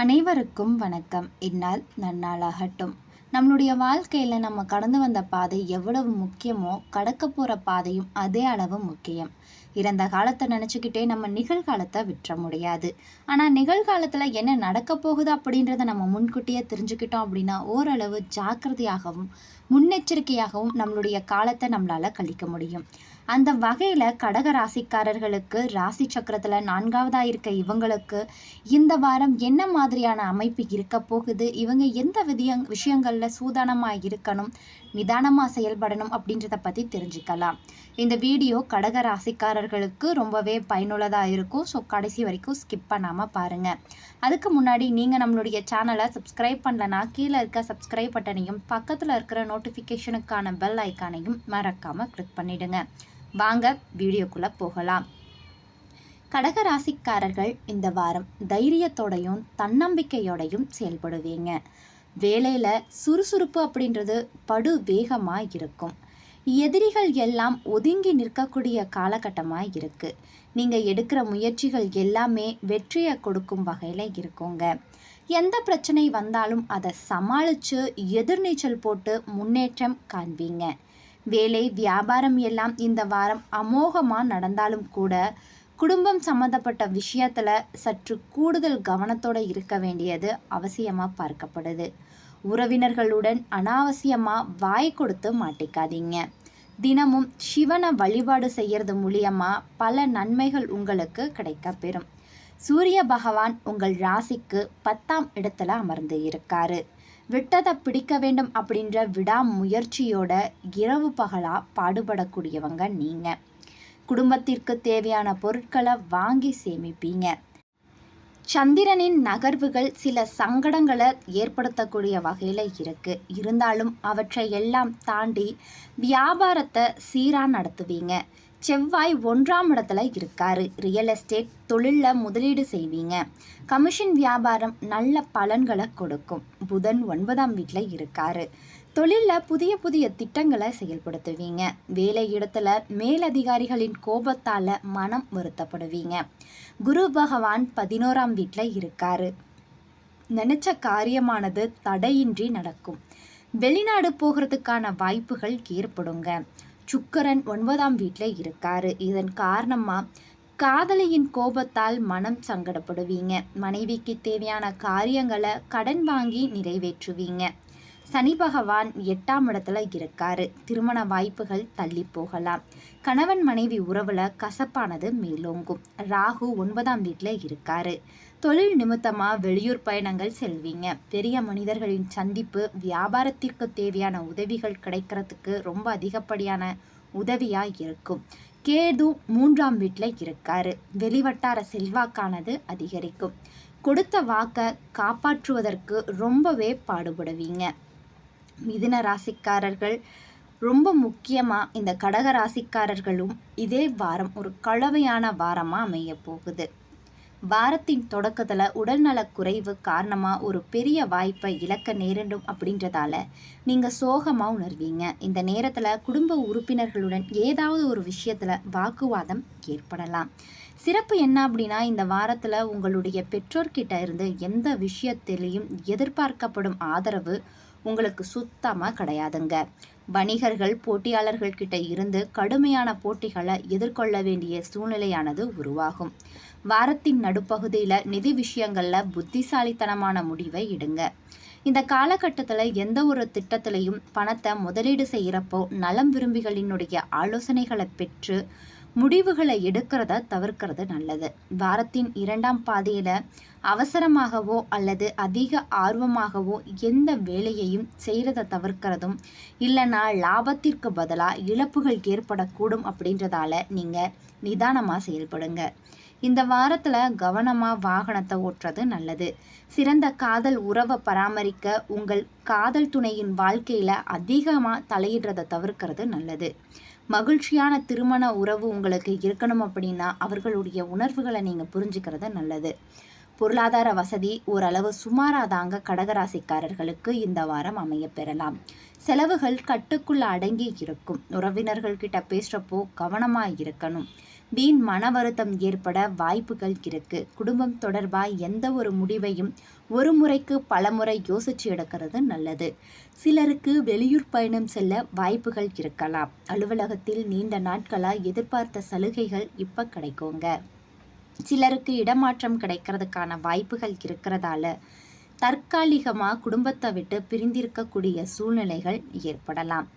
அனைவருக்கும் வணக்கம். இந்நாள் நன்னாளாகட்டும். நம்மளுடைய வாழ்க்கையில் நம்ம கடந்து வந்த பாதை எவ்வளவு முக்கியமோ கடக்க போகிற பாதையும் அதே அளவு முக்கியம். இறந்த காலத்தை நினச்சிக்கிட்டே நம்ம நிகழ்காலத்தை விட்டுற முடியாது. ஆனால் நிகழ்காலத்தில் என்ன நடக்க போகுது அப்படின்றத நம்ம முன்கூட்டியே தெரிஞ்சுக்கிட்டோம் அப்படின்னா ஓரளவு ஜாக்கிரதையாகவும் முன்னெச்சரிக்கையாகவும் நம்மளுடைய காலத்தை நம்மளால் கழிக்க முடியும். அந்த வகையில் கடக ராசிக்காரர்களுக்கு ராசி சக்கரத்தில் நான்காவதாக இருக்க இவங்களுக்கு இந்த வாரம் என்ன மாதிரியான அமைப்பு இருக்க போகுது? இவங்க எந்த விதிய விஷயங்களில் சூதானமாக இருக்கணும்? நிதானமாக செயல்படணும் அப்படின்றத பற்றி தெரிஞ்சுக்கலாம். இந்த வீடியோ கடக ராசிக்காரர்களுக்கு ரொம்பவே பயனுள்ளதாக இருக்கும். ஸோ கடைசி வரைக்கும் ஸ்கிப் பண்ணாமல் பாருங்கள் அதுக்கு முன்னாடி நீங்கள் நம்மளுடைய சேனலை சப்ஸ்கிரைப் பண்ணலனா கீழே இருக்க சப்ஸ்கிரைப் பட்டனையும் பக்கத்தில் இருக்கிற நோட்டிஃபிகேஷனுக்கான பெல் ஐக்கானையும் மறக்காமல் கிளிக் பண்ணிவிடுங்க வாங்க வீடியோக்குள்ளே போகலாம். கடக ராசிக்காரர்கள் இந்த வாரம் தைரியத்தோடையும் தன்னம்பிக்கையோடையும் செயல்படுவீங்க. வேலையில் சுறுசுறுப்பு அப்படின்றது படு வேகமாக இருக்கும். எதிரிகள் எல்லாம் ஒதுங்கி நிற்கக்கூடிய காலகட்டமாக இருக்குது நீங்கள் எடுக்கிற முயற்சிகள் எல்லாமே வெற்றியை கொடுக்கும் வகையில் இருக்குங்க. எந்த பிரச்சனை வந்தாலும் அதை சமாளித்து எதிர்நீச்சல் போட்டு முன்னேற்றம் காண்பீங்க. வேலை வியாபாரம் எல்லாம் இந்த வாரம் அமோகமாக நடந்தாலும் கூட குடும்பம் சம்மந்தப்பட்ட விஷயத்தில் சற்று கூடுதல் கவனத்தோடு இருக்க வேண்டியது அவசியமாக பார்க்கப்படுது. உறவினர்களுடன் அனாவசியமாக வாய் கொடுத்து மாட்டிக்காதீங்க. தினமும் சிவனை வழிபாடு செய்கிறது மூலியமாக பல நன்மைகள் உங்களுக்கு கிடைக்கப்பெறும் சூரிய பகவான் உங்கள் ராசிக்கு பத்தாம் இடத்துல அமர்ந்து இருக்காரு. விட்டதை பிடிக்க வேண்டும் அப்படின்ற விடாமுயற்சியோட இரவு பகலாக பாடுபடக்கூடியவங்க நீங்கள் குடும்பத்திற்கு தேவையான பொருட்களை வாங்கி சேமிப்பீங்க. சந்திரனின் நகர்வுகள் சில சங்கடங்களை ஏற்படுத்தக்கூடிய வகையில் இருக்குது இருந்தாலும் அவற்றை எல்லாம் தாண்டி வியாபாரத்தை சீராக நடத்துவீங்க. செவ்வாய் ஒன்றாம் இடத்துல இருக்காரு. ரியல் எஸ்டேட் தொழிலில் முதலீடு செய்வீங்க. கமிஷன் வியாபாரம் நல்ல பலன்களை கொடுக்கும். புதன் ஒன்பதாம் வீட்டில் இருக்காரு. தொழிலில் புதிய புதிய திட்டங்களை செயல்படுத்துவீங்க. வேலை இடத்துல மேலதிகாரிகளின் கோபத்தால் மனம் வருத்தப்படுவீங்க. குரு பகவான் பதினோராம் வீட்டில் இருக்காரு. நினச்ச காரியமானது தடையின்றி நடக்கும். வெளிநாடு போகிறதுக்கான வாய்ப்புகள் ஏற்படுங்க. சுக்கரன் ஒன்பதாம் வீட்டில் இருக்காரு. இதன் காரணமாக காதலியின் கோபத்தால் மனம் சங்கடப்படுவீங்க. மனைவிக்கு தேவையான காரியங்களை கடன் வாங்கி நிறைவேற்றுவீங்க. சனி பகவான் எட்டாம் இடத்துல இருக்காரு. திருமண வாய்ப்புகள் தள்ளி போகலாம். கணவன் மனைவி உறவுல கசப்பானது மேலோங்கும். ராகு ஒன்பதாம் வீட்டில் இருக்காரு. தொழில் நிமித்தமாக வெளியூர் பயணங்கள் செல்வீங்க. பெரிய மனிதர்களின் சந்திப்பு வியாபாரத்திற்கு தேவையான உதவிகள் கிடைக்கிறதுக்கு ரொம்ப அதிகப்படியான உதவியாக இருக்கும். கேது மூன்றாம் வீட்டில் இருக்காரு. வெளிவட்டார செல்வாக்கானது அதிகரிக்கும். கொடுத்த வாக்கை காப்பாற்றுவதற்கு ரொம்பவே பாடுபடுவீங்க. மிதுன ராசிக்காரர்கள் ரொம்ப முக்கியமாக இந்த கடக ராசிக்காரர்களும் இதே வாரம் ஒரு கலவையான வாரமாக அமைய போகுது. வாரத்தின் தொடக்கத்தில் உடல்நலக் குறைவு காரணமாக ஒரு பெரிய வாய்ப்பை இழக்க நேரிடும் அப்படின்றதால நீங்கள் சோகமாக உணர்வீங்க. இந்த நேரத்தில் குடும்ப உறுப்பினர்களுடன் ஏதாவது ஒரு விஷயத்தில் வாக்குவாதம் ஏற்படலாம். சிறப்பு என்ன அப்படின்னா இந்த வாரத்தில் உங்களுடைய பெற்றோர்கிட்ட இருந்து எந்த விஷயத்திலையும் எதிர்பார்க்கப்படும் ஆதரவு உங்களுக்கு சுத்தமாக கிடையாதுங்க. வணிகர்கள் போட்டியாளர்கள் கிட்ட இருந்து கடுமையான போட்டிகளை எதிர்கொள்ள வேண்டிய சூழ்நிலையானது உருவாகும். வாரத்தின் நடுப்பகுதியில் நிதி விஷயங்களில் புத்திசாலித்தனமான முடிவை இடுங்க இந்த காலகட்டத்தில் எந்த ஒரு திட்டத்திலையும் பணத்தை முதலீடு செய்கிறப்போ நலம் விரும்பிகளினுடைய ஆலோசனைகளை பெற்று முடிவுகளை எடுக்கிறத தவிர்க்கிறது நல்லது. வாரத்தின் இரண்டாம் பாதையில் அவசரமாகவோ அல்லது அதிக ஆர்வமாகவோ எந்த வேலையையும் செய்கிறத தவிர்க்கிறதும் இல்லைனா லாபத்திற்கு பதிலாக இழப்புகள் ஏற்படக்கூடும் அப்படின்றதால நீங்கள் நிதானமாக செயல்படுங்க. இந்த வாரத்தில் கவனமாக வாகனத்தை ஓட்டுறது நல்லது. சிறந்த காதல் உறவை பராமரிக்க உங்கள் காதல் துணையின் வாழ்க்கையில் அதிகமாக தலையிடுறதை தவிர்க்கிறது நல்லது. மகிழ்ச்சியான திருமண உறவு உங்களுக்கு இருக்கணும் அப்படின்னா அவர்களுடைய உணர்வுகளை நீங்கள் புரிஞ்சுக்கிறது நல்லது. பொருளாதார வசதி ஓரளவு சுமாராதாங்க கடகராசிக்காரர்களுக்கு இந்த வாரம் அமைய பெறலாம். செலவுகள் கட்டுக்குள்ள அடங்கி இருக்கும். உறவினர்கள்கிட்ட பேசுகிறப்போ கவனமாக இருக்கணும். வீண் மன வருத்தம் ஏற்பட வாய்ப்புகள் இருக்கு. குடும்பம் தொடர்பாக எந்த ஒரு முடிவையும் ஒரு முறைக்கு பல முறை யோசிச்சு எடுக்கிறது நல்லது. சிலருக்கு வெளியூர் பயணம் செல்ல வாய்ப்புகள் இருக்கலாம். அலுவலகத்தில் நீண்ட நாட்களாக எதிர்பார்த்த சலுகைகள் இப்போ கிடைக்குங்க. சிலருக்கு இடமாற்றம் கிடைக்கிறதுக்கான வாய்ப்புகள் இருக்கிறதால தற்காலிகமாக குடும்பத்தை விட்டு பிரிந்திருக்கக்கூடிய சூழ்நிலைகள் ஏற்படலாம்.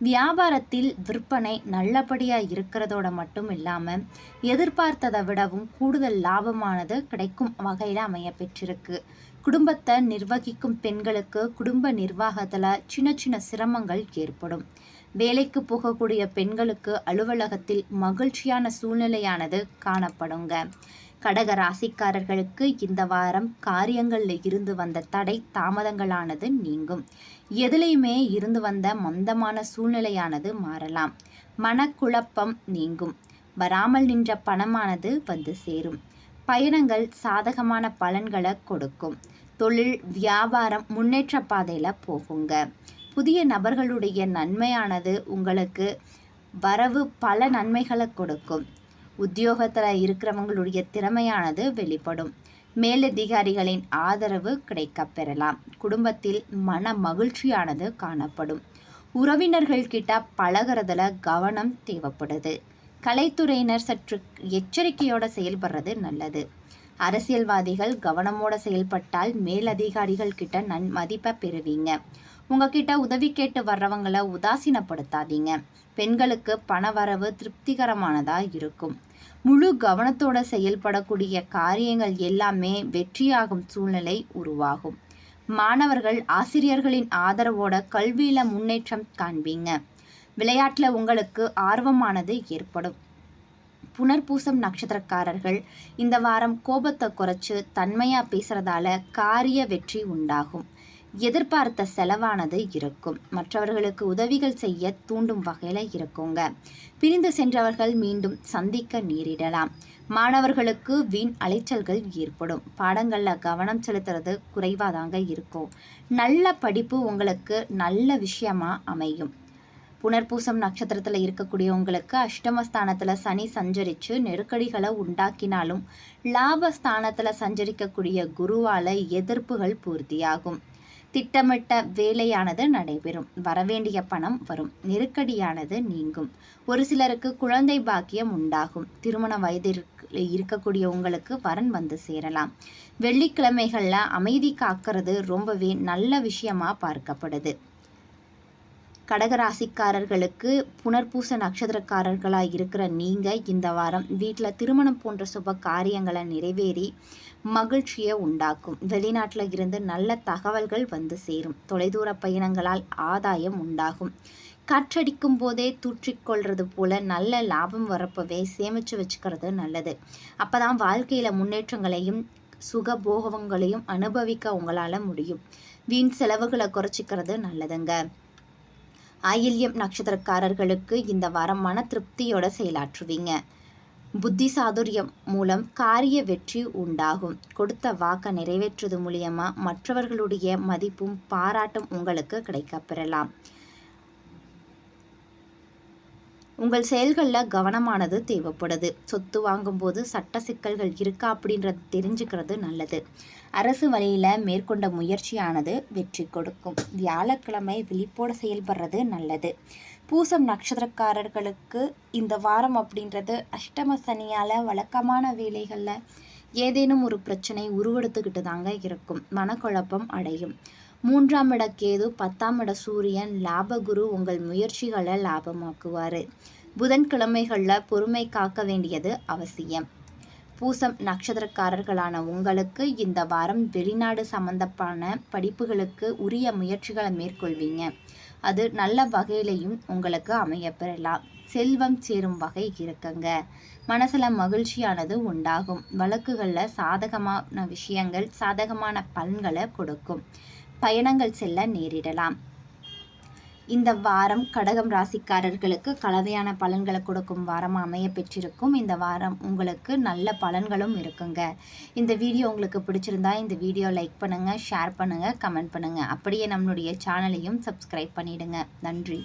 வியாபாரத்தில் விற்பனை நல்லபடியாக இருக்கிறதோட மட்டும் இல்லாமல் எதிர்பார்த்ததை விடவும் கூடுதல் லாபமானது கிடைக்கும் வகையில் அமைய பெற்றிருக்கு குடும்பத்தை நிர்வகிக்கும் பெண்களுக்கு குடும்ப நிர்வாகத்தில் சின்ன சின்ன சிரமங்கள் ஏற்படும். வேலைக்கு போகக்கூடிய பெண்களுக்கு அலுவலகத்தில் மகிழ்ச்சியான சூழ்நிலையானது காணப்படுங்க. கடக ராசிக்காரர்களுக்கு இந்த வாரம் காரியங்களில் இருந்து வந்த தடை தாமதங்களானது நீங்கும். எதிலையுமே இருந்து வந்த மந்தமான சூழ்நிலையானது மாறலாம். மனக்குழப்பம் நீங்கும். வராமல் நின்ற பணமானது வந்து சேரும். பயணங்கள் சாதகமான பலன்களை கொடுக்கும். தொழில் வியாபாரம் முன்னேற்ற பாதையில் போகுங்க. புதிய நபர்களுடைய நன்மையானது உங்களுக்கு வரவு பல நன்மைகளை கொடுக்கும். உத்தியோகத்தில் இருக்கிறவங்களுடைய திறமையானது வெளிப்படும். மேலதிகாரிகளின் ஆதரவு கிடைக்க பெறலாம். குடும்பத்தில் மன மகிழ்ச்சியானது காணப்படும். உறவினர்கள் கிட்ட பழகிறதுல கவனம் தேவைப்படுது. கலைத்துறையினர் சற்று எச்சரிக்கையோட செயல்படுறது நல்லது. அரசியல்வாதிகள் கவனமோட செயல்பட்டால் மேலதிகாரிகள் கிட்ட நன் மதிப்பை பெறுவீங்க. உங்ககிட்ட உதவி கேட்டு வர்றவங்களை உதாசீனப்படுத்தாதீங்க. பெண்களுக்கு பண வரவு திருப்திகரமானதாக இருக்கும். முழு கவனத்தோட செயல்படக்கூடிய காரியங்கள் எல்லாமே வெற்றியாகும் சூழ்நிலை உருவாகும். மாணவர்கள் ஆசிரியர்களின் ஆதரவோட கல்வியில் முன்னேற்றம் காண்பீங்க. விளையாட்டில் உங்களுக்கு ஆர்வமானது ஏற்படும். புனர்பூசம் நட்சத்திரக்காரர்கள் இந்த வாரம் கோபத்தை குறைச்சு தன்மையாக பேசுகிறதால காரிய வெற்றி உண்டாகும். எதிர்பார்த்த செலவானது இருக்கும். மற்றவர்களுக்கு உதவிகள் செய்ய தூண்டும் வகையில் இருக்குங்க. பிரிந்து சென்றவர்கள் மீண்டும் சந்திக்க நேரிடலாம். மாணவர்களுக்கு வீண் அலைச்சல்கள் ஏற்படும். பாடங்களில் கவனம் செலுத்துறது குறைவாக தாங்க இருக்கும். நல்ல படிப்பு உங்களுக்கு நல்ல விஷயமா அமையும். புனர்பூசம் நட்சத்திரத்தில் இருக்கக்கூடியவங்களுக்கு அஷ்டமஸ்தானத்தில் சனி சஞ்சரித்து நெருக்கடிகளை உண்டாக்கினாலும் லாபஸ்தானத்தில் சஞ்சரிக்கக்கூடிய குருவால் எதிர்ப்புகள் பூர்த்தியாகும். திட்டமிட்ட வேலையானது நடைபெறும். வரவேண்டிய பணம் வரும். நெருக்கடியானது நீங்கும். ஒரு சிலருக்கு குழந்தை பாக்கியம் உண்டாகும். திருமண வயதிற்கு இருக்கக்கூடிய உங்களுக்கு வரன் வந்து சேரலாம். வெள்ளிக்கிழமைகளில் அமைதி காக்கிறது ரொம்பவே நல்ல விஷயமா பார்க்கப்படுது. கடகராசிக்காரர்களுக்கு புனர்பூச நட்சத்திரக்காரர்களாக இருக்கிற நீங்கள் இந்த வாரம் வீட்டில் திருமணம் போன்ற சுப காரியங்களை நிறைவேறி மகிழ்ச்சியை உண்டாக்கும். வெளிநாட்டில் இருந்து நல்ல தகவல்கள் வந்து சேரும். தொலைதூர பயணங்களால் ஆதாயம் உண்டாகும். காற்றடிக்கும் போதே தூற்றிக்கொள்றது போல நல்ல லாபம் வரப்பவே சேமித்து வச்சுக்கிறது நல்லது. அப்போ தான் வாழ்க்கையில் முன்னேற்றங்களையும் சுகபோகங்களையும் அனுபவிக்க உங்களால் முடியும். வீண் செலவுகளை குறைச்சிக்கிறது நல்லதுங்க. ஆயில்யம் நட்சத்திரக்காரர்களுக்கு இந்த வாரம் மன திருப்தியோட செயலாற்றுவீங்க. புத்தி சாதுரியம் மூலம் காரிய வெற்றி உண்டாகும். கொடுத்த வாக்கை நிறைவேற்றுவது மூலியமாக மற்றவர்களுடைய மதிப்பும் பாராட்டும் உங்களுக்கு கிடைக்கப்பெறலாம். உங்கள் செயல்களில் கவனமானது தேவைப்படுது. சொத்து வாங்கும்போது சட்ட சிக்கல்கள் இருக்கா அப்படின்றது தெரிஞ்சுக்கிறது நல்லது. அரசு வழியில் மேற்கொண்ட முயற்சியானது வெற்றி கொடுக்கும். வியாழக்கிழமை விழிப்போடு செயல்படுறது நல்லது. பூசம் நட்சத்திரக்காரர்களுக்கு இந்த வாரம் அப்படின்றது அஷ்டம சனியால் வழக்கமான வேலைகளில் ஏதேனும் ஒரு பிரச்சனை உருவெடுத்துக்கிட்டு தாங்க இருக்கும். மனக்குழப்பம் அடையும். மூன்றாம் இட கேது பத்தாம் இட சூரியன் லாபகுரு உங்கள் முயற்சிகளை லாபமாக்குவார். புதன்கிழமைகளில் பொறுமை காக்க வேண்டியது அவசியம். பூசம் நட்சத்திரக்காரர்களான உங்களுக்கு இந்த வாரம் வெளிநாடு சம்பந்தப்பான படிப்புகளுக்கு உரிய முயற்சிகளை மேற்கொள்வீங்க. அது நல்ல வகையிலையும் உங்களுக்கு அமையப்பெறலாம். செல்வம் சேரும் வகை இருக்குங்க. மனசில் மகிழ்ச்சியானது உண்டாகும். வழக்குகளில் சாதகமான விஷயங்கள் சாதகமான பலன்களை கொடுக்கும். பயணங்கள் செல்ல நேரிடலாம். இந்த வாரம் கடகம் ராசிக்காரர்களுக்கு கலவையான பலன்களை கொடுக்கும் வாரம் அமைய பெற்றிருக்கும். இந்த வாரம் உங்களுக்கு நல்ல பலன்களும் இருக்குங்க. இந்த வீடியோ உங்களுக்கு பிடிச்சிருந்தா இந்த வீடியோ லைக் பண்ணுங்கள் ஷேர் பண்ணுங்கள் கமெண்ட் பண்ணுங்கள் அப்படியே நம்மளுடைய சேனலையும் சப்ஸ்கிரைப் பண்ணிவிடுங்க நன்றி.